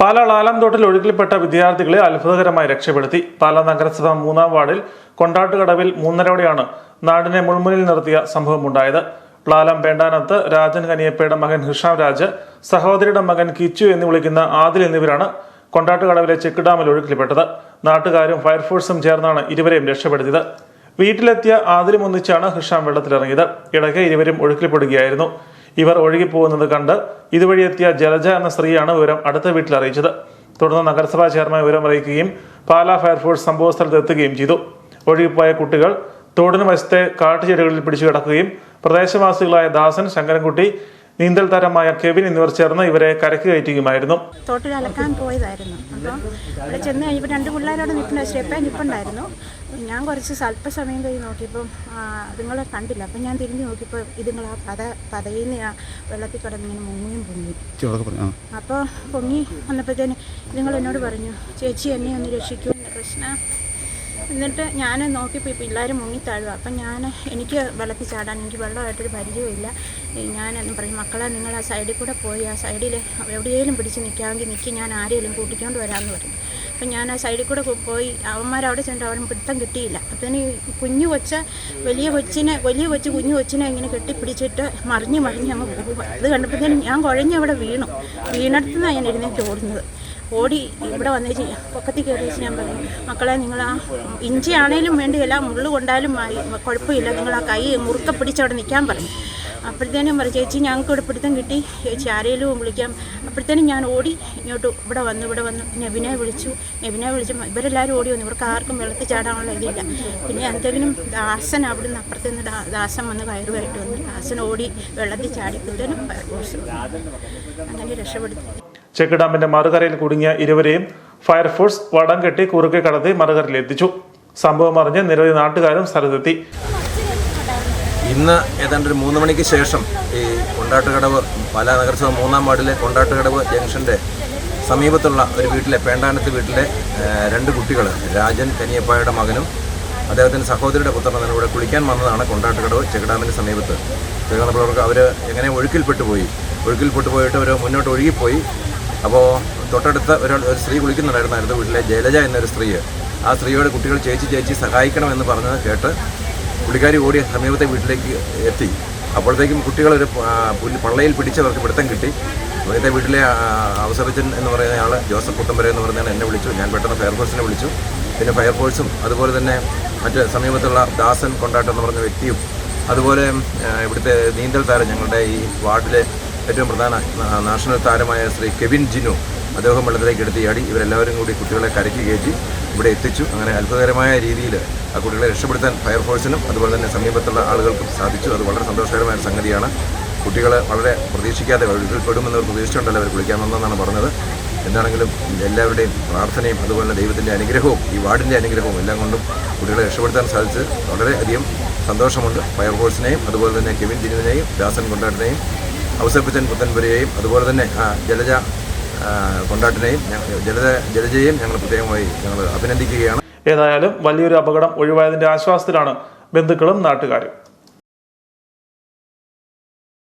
പാലാ ആലന്തോട്ടിൽ ഒഴുക്കിൽപ്പെട്ട വിദ്യാർത്ഥികളെ അത്ഭുതകരമായി രക്ഷപ്പെടുത്തി. പാല നഗരസഭ മൂന്നാം വാർഡിൽ കൊണ്ടാട്ടുകടവിൽ മൂന്നരയോടെയാണ് നാടിനെ മുൾമുനിൽ നിർത്തിയ സംഭവമുണ്ടായത്. പ്ലാലം വേണ്ടാനത്ത് രാജൻ കനിയപ്പയുടെ മകൻ ഹിഷാം രാജ് സഹോദരിയുടെ മകൻ കിച്ചു എന്ന് വിളിക്കുന്ന ആദിൽ എന്നിവരാണ് കൊണ്ടാട്ടുകടവിലെ ചെക്ക് ഡാമിൽ ഒഴുക്കിൽപ്പെട്ടത്. നാട്ടുകാരും ഫയർഫോഴ്സും ചേർന്നാണ് ഇരുവരെയും രക്ഷപ്പെടുത്തിയത്. വീട്ടിലെത്തിയ ആദിലും ഒന്നിച്ചാണ് ഹിഷാം വെള്ളത്തിലിറങ്ങിയത്. ഇടയ്ക്ക് ഇരുവരും ഒഴുക്കിൽപ്പെടുകയായിരുന്നു. ഇവർ ഒഴുകിപ്പോകുന്നത് കണ്ട് ഇതുവഴി എത്തിയ ജലജ എന്ന സ്ത്രീയാണ് വിവരം അടുത്ത വീട്ടിൽ അറിയിച്ചത്. തുടർന്ന് നഗരസഭാ ചെയർമാൻ വിവരം അറിയിക്കുകയും പാലാ ഫയർഫോഴ്സ് സംഭവ സ്ഥലത്ത് എത്തുകയും ചെയ്തു. ഒഴുകിപ്പോയ കുട്ടികൾ തോടിന് വശത്തെ കാട്ടുചെടികളിൽ പിടിച്ചു കിടക്കുകയും പ്രദേശവാസികളായ ദാസൻ ശങ്കരൻകുട്ടി നീന്തൽ താരമായ കെവിൻ എന്നിവർ ചേർന്ന് ഇവരെ കരക്ക് കയറ്റുകയുമായിരുന്നു. തോട്ടിൽ അലക്കാൻ പോയതായിരുന്നു. അപ്പോൾ അവിടെ ചെന്ന് കഴിഞ്ഞപ്പോൾ രണ്ട് പിള്ളേരോട് നിൽപ്പുണ്ട്. സ്റ്റെപ്പേ നിൽപ്പുണ്ടായിരുന്നു. ഞാൻ കുറച്ച് അല്പസമയം കഴിഞ്ഞ് നോക്കിയപ്പം അതുങ്ങളെ കണ്ടില്ല. അപ്പം ഞാൻ തിരിഞ്ഞു നോക്കിയപ്പോൾ ഇതുങ്ങൾ ആ പത പതയിൽ നിന്ന് ആ വെള്ളത്തിൽ കിടന്ന് ഇങ്ങനെ മുങ്ങിയും പൊങ്ങി. അപ്പോൾ പൊങ്ങി വന്നപ്പോഴത്തേന് ഇതുങ്ങൾ എന്നോട് പറഞ്ഞു ചേച്ചി എന്നെ ഒന്ന് രക്ഷിക്കൂ. കൃഷ്ണ എന്നിട്ട് ഞാൻ നോക്കിയപ്പോൾ ഈ പിള്ളേർ മുങ്ങിത്താഴുക അപ്പം ഞാൻ എനിക്ക് വെള്ളത്തിൽ ചാടാൻ എനിക്ക് വെള്ളമായിട്ടൊരു പരിചയമില്ല ഞാൻ പറഞ്ഞു മക്കളെ നിങ്ങൾ ആ സൈഡിൽ കൂടെ പോയി ആ സൈഡിൽ എവിടെയെങ്കിലും പിടിച്ച് നിൽക്കാമെങ്കിൽ നിൽക്കി ഞാൻ ആരെങ്കിലും കൂട്ടിക്കൊണ്ട് വരാമെന്ന് പറഞ്ഞു. അപ്പം ഞാൻ ആ സൈഡിൽ കൂടെ പോയി അവന്മാരവിടെ ചെന്നിട്ട് അവരും പിടുത്തം കിട്ടിയില്ല. അപ്പം ഈ കുഞ്ഞു കൊച്ച വലിയ കൊച്ചിനെ വലിയ കൊച്ച് കുഞ്ഞു കൊച്ചിനെ ഇങ്ങനെ കെട്ടിപ്പിടിച്ചിട്ട് മറിഞ്ഞ് മറിഞ്ഞ് അങ്ങ് പോകും. അത് കണ്ടപ്പോഴത്തേനും ഞാൻ കുഴഞ്ഞ് അവിടെ വീണു. വീണടുത്തുനിന്നാണ് ഞാൻ എഴുന്നേറ്റ് ഓടുന്നത്. ഓടി ഇവിടെ വന്നേച്ച് പൊക്കത്തിൽ കയറി വെച്ച് ഞാൻ പറഞ്ഞു മക്കളെ നിങ്ങൾ ആ ഇഞ്ചി ആണേലും വേണ്ടിയല്ല മുള്ളു കൊണ്ടാലും കുഴപ്പമില്ല നിങ്ങൾ ആ കൈ മുറുക്ക പിടിച്ച് അവിടെ നിൽക്കാൻ പറഞ്ഞു. അപ്പോഴത്തേനും പറഞ്ഞു ചേച്ചി ഞങ്ങൾക്ക് ഇവിടെ പിടുത്തം കിട്ടി ചേച്ചി ആരെങ്കിലും വിളിക്കാം. അപ്പോഴത്തേനും ഞാൻ ഓടി ഇങ്ങോട്ട് ഇവിടെ വന്നു ഇവിടെ വന്നു നെബിനെ വിളിച്ചു നെബിനെ വിളിച്ചു ഇവരെല്ലാവരും ഓടി വന്നു ഇവർക്ക് ആർക്കും വെള്ളത്തിൽ ചാടാനുള്ള ഇതില്ല പിന്നെ എന്തെങ്കിലും ദാസൻ അവിടുന്ന് അപ്പുറത്ത് നിന്ന് ദാസൻ വന്ന് കയറുമായിട്ട് വന്നു ദാസൻ ഓടി വെള്ളത്തിൽ ചാടി കൂടുതലും. അങ്ങനെ രക്ഷപ്പെടുത്തി. ചെക്ക് ഡാമിന്റെ മറുകരയിൽ കുടുങ്ങിയ ഇരുവരെയും ഫയർഫോഴ്സ് വടം കെട്ടി കുറുകെ കടത്തി മറുകരയിൽ എത്തിച്ചു സംഭവം അറിഞ്ഞ് നിരവധി നാട്ടുകാരും സ്ഥലത്തെത്തി. ഇന്ന് ഏതാണ്ട് ഒരു മൂന്ന് മണിക്ക് ശേഷം ഈ കൊണ്ടാട്ടുകടവ് പാലാ നഗരസഭ മൂന്നാം വാർഡിലെ കൊണ്ടാട്ടുകടവ് ജംഗ്ഷന്റെ സമീപത്തുള്ള ഒരു വീട്ടിലെ പേണ്ടാനത്ത് വീട്ടിലെ രണ്ട് കുട്ടികൾ രാജൻ കനിയപ്പായുടെ മകനും അദ്ദേഹത്തിന്റെ സഹോദരിയുടെ പുത്രനും ഇവിടെ കുളിക്കാൻ വന്നതാണ് കൊണ്ടാട്ടുകടവ് ചെകഡാമിന്റെ സമീപത്ത്. അവർ എങ്ങനെ ഒഴുക്കിൽപ്പെട്ടു പോയി? ഒഴുക്കിൽപ്പെട്ടു പോയിട്ട് അവർ മുന്നോട്ട് ഒഴുകിപ്പോയി. അപ്പോൾ തൊട്ടടുത്ത ഒരാൾ ഒരു സ്ത്രീ കുളിക്കുന്നുണ്ടായിരുന്നു വീട്ടിലെ ജലജ എന്നൊരു സ്ത്രീ ആ സ്ത്രീയോട് കുട്ടികൾ ചേച്ചി ചേച്ചി സഹായിക്കണമെന്ന് പറഞ്ഞത് കേട്ട് പുള്ളിക്കാരി ഓടിയ സമീപത്തെ വീട്ടിലേക്ക് എത്തി. അപ്പോഴത്തേക്കും കുട്ടികളൊരു പള്ളയിൽ പിടിച്ചവർക്ക് പിടുത്തം കിട്ടി. സമയത്തെ വീട്ടിലെ അവസരച്ചൻ എന്ന് പറയുന്ന ആൾ ജോസഫ് കുട്ടമ്പര എന്ന് പറഞ്ഞാൽ എന്നെ വിളിച്ചു. ഞാൻ പെട്ടെന്ന് ഫയർഫോഴ്സിനെ വിളിച്ചു. പിന്നെ ഫയർഫോഴ്സും അതുപോലെ തന്നെ മറ്റ് സമീപത്തുള്ള ദാസൻ കൊണ്ടാട്ടം എന്ന് പറഞ്ഞ വ്യക്തിയും അതുപോലെ ഇവിടുത്തെ നീന്തൽ താരം ഞങ്ങളുടെ ഈ വാർഡിലെ ഏറ്റവും പ്രധാന നാഷണൽ താരമായ ശ്രീ കെവിൻ ജിനു അദ്ദേഹം വെള്ളത്തിലേക്ക് എടുത്ത് ചാടി. ഇവരെല്ലാവരും കൂടി കുട്ടികളെ കരയ്ക്ക് കയറ്റി ഇവിടെ എത്തിച്ചു. അങ്ങനെ അത്ഭുതകരമായ രീതിയിൽ ആ കുട്ടികളെ രക്ഷപ്പെടുത്താൻ ഫയർഫോഴ്സിനും അതുപോലെ തന്നെ സമീപത്തുള്ള ആളുകൾക്കും സാധിച്ചു. അത് വളരെ സന്തോഷകരമായ സംഗതിയാണ്. കുട്ടികൾ വളരെ പ്രതീക്ഷിക്കാതെ ഒഴുകിൽ പെടുമെന്ന് അവർ പ്രതീക്ഷിച്ചുകൊണ്ടല്ലോ അവർ കുളിക്കാൻ വന്നതെന്നാണ് പറഞ്ഞത്. എന്താണെങ്കിലും എല്ലാവരുടെയും പ്രാർത്ഥനയും അതുപോലെ ദൈവത്തിന്റെ അനുഗ്രഹവും ഈ വാർഡിന്റെ അനുഗ്രഹവും എല്ലാം കൊണ്ടും കുട്ടികളെ രക്ഷപ്പെടുത്താൻ സാധിച്ച് വളരെയധികം സന്തോഷമുണ്ട്. ഫയർഫോഴ്സിനെയും അതുപോലെ തന്നെ കെവിൻ ജിനുവിനെയും ദാസൻ കൊണ്ടാട്ടിനെയും ഔസഫച്ചൻ പുത്തൻപുരയെയും അതുപോലെ തന്നെ ജലജ കൊണ്ടാട്ടിനെയും ജലജ ജലജയെയും ഞങ്ങൾ പ്രത്യേകമായി ഞങ്ങൾ അഭിനന്ദിക്കുകയാണ്. ഏതായാലും വലിയൊരു അപകടം ഒഴിവായതിന്റെ ആശ്വാസത്തിലാണ് ബന്ധുക്കളും നാട്ടുകാരും.